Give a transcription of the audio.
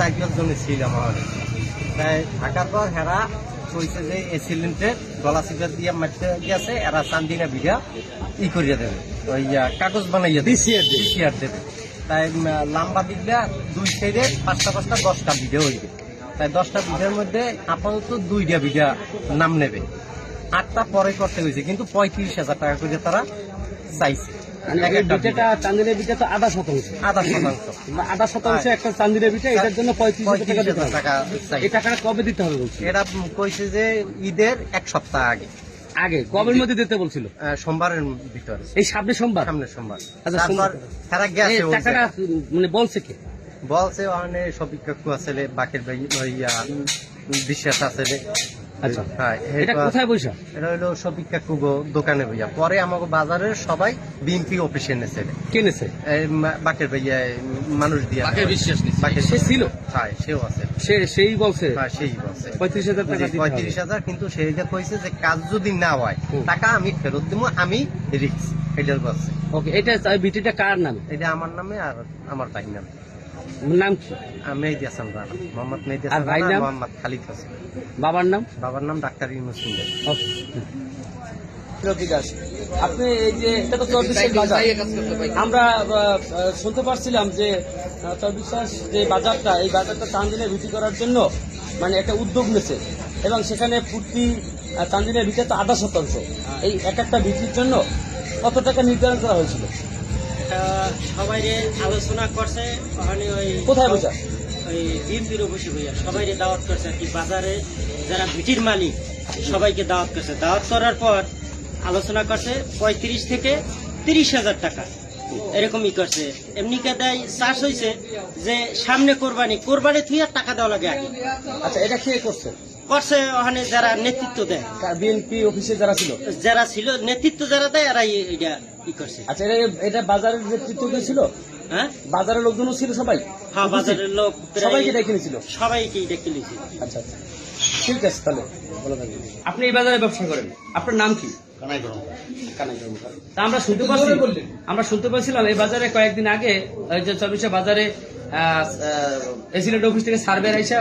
চার জনে ছিলাম আমার। তাই থাকার পর হেরা কইছে যে এই সিলিন্ডার গলা সিগার দিয়ে মারতে গেছে এরা চান্দিনা বিঘা ই করিয়া দেবে। ওই কাগজ বানাইয়া দেবে। DCR দেবে। তাই লম্বা দিকটা দুই সাইডে পাঁচটা পাঁচটা দশটা বিঘা হইবে। তাই দশটা বিঘার মধ্যে আপাতত দুইটা বিঘা নাম নেবে। আটটা পরে করতে হয়েছে কিন্তু পঁয়ত্রিশ হাজার টাকা করে তারা চাইছে। এক এই একটা বিটাটা চান্দিনের বিটা তো আধা শতাংশ। আধা শতাংশ। আধা শতাংশ একটা চান্দিনের বিটা এটার জন্য পঁয়ত্রিশ টাকা দিতে টাকা এই টাকাটা কবে দিতে হবে বলছি? এরা কইছে যে ঈদের এক সপ্তাহ আগে। আগে কবের মধ্যে দিতে বলছিল? সোমবারের ভিতরে। এই সামনে সোমবার? সামনের সোমবার। আচ্ছা, সোমবার। তারা গেছে টাকাটা মানে বলছে কে? বলছে ওখানে সবিক আছে বাকের ভাই বিশ্বাস আছে। আচ্ছা। হ্যাঁ এটা এটা কোথায় বৈশা এটা হলো সবিক কাকু দোকানে ভাইয়া। পরে আমাকে বাজারের সবাই বিএনপি অফিসে নেছে রে। কেনেছে বাকের ভাইয়া মানুষ দিয়া। বাকের বিশ্বাস বাকের সে ছিল? হ্যাঁ সেও আছে। সে সেই বলছে? হ্যাঁ সেই বলছে। পঁয়ত্রিশ হাজার টাকা পঁয়ত্রিশ হাজার কিন্তু সে যে কইছে যে কাজ যদি না হয় টাকা আমি ফেরত দিব আমি রিক্স। এটার বলছে। ওকে এটা বিটিটা কার নামে? এটা আমার নামে আর আমার ভাই নামে। নাম কি? মেহেদি হাসান রানা মোহাম্মদ মেহেদি হাসান রানা মোহাম্মদ খালিদ হোসেন। বাবার নাম? বাবার নাম ডাক্তার ইউনুস ওকে। আপনি এই যে এটা তো বাজার। আমরা শুনতে পারছিলাম যে চব্বিশ যে বাজারটা এই বাজারটা চান্দিনে বিক্রি করার জন্য মানে একটা উদ্যোগ নিয়েছে। এবং সেখানে প্রতি চান্দিনের বিক্রি তো আধা শতাংশ। এই এক একটা বিক্রির জন্য কত টাকা নির্ধারণ করা হয়েছিল? সবাই আলোচনা করছে ওখানে ওই কোথায় বোঝা ওই হইয়া সবাই দাওয়াত করছে আর কি। বাজারে যারা ভিটির মালিক সবাইকে দাওয়াত করছে। দাওয়াত করার পর আলোচনা করছে পঁয়ত্রিশ থেকে তিরিশ হাজার টাকা। এরকমই করছে। এমনি দেয় চাষ হয়েছে যে সামনে কোরবানি কোরবানি থুই আর টাকা দেওয়া লাগে আগে। আচ্ছা এটা কে করছে? করছে ওখানে যারা নেতৃত্ব দেয়। বিএনপি অফিসে যারা ছিল? যারা ছিল নেতৃত্ব যারা দেয় এরা এটা ই করছে। আচ্ছা এটা এটা বাজারের নেতৃত্ব কে ছিল? হ্যাঁ? বাজারের লোকজনও ছিল সবাই? হ্যাঁ বাজারের লোক সবাইকে ডেকে নিয়েছিল? সবাইকেই ডেকে নিয়েছে আচ্ছা আচ্ছা। ঠিক আছে তাহলে ভালো থাকবেন। আপনি এই বাজারে ব্যবসা করেন। আপনার নাম কি? তা আমরা শুনতে পাচ্ছি আমরা শুনতে পাচ্ছিলাম এই বাজারে কয়েকদিন আগে চব্বিশে বাজারে এসিলেট অফিস থেকে সার্ভে আইসা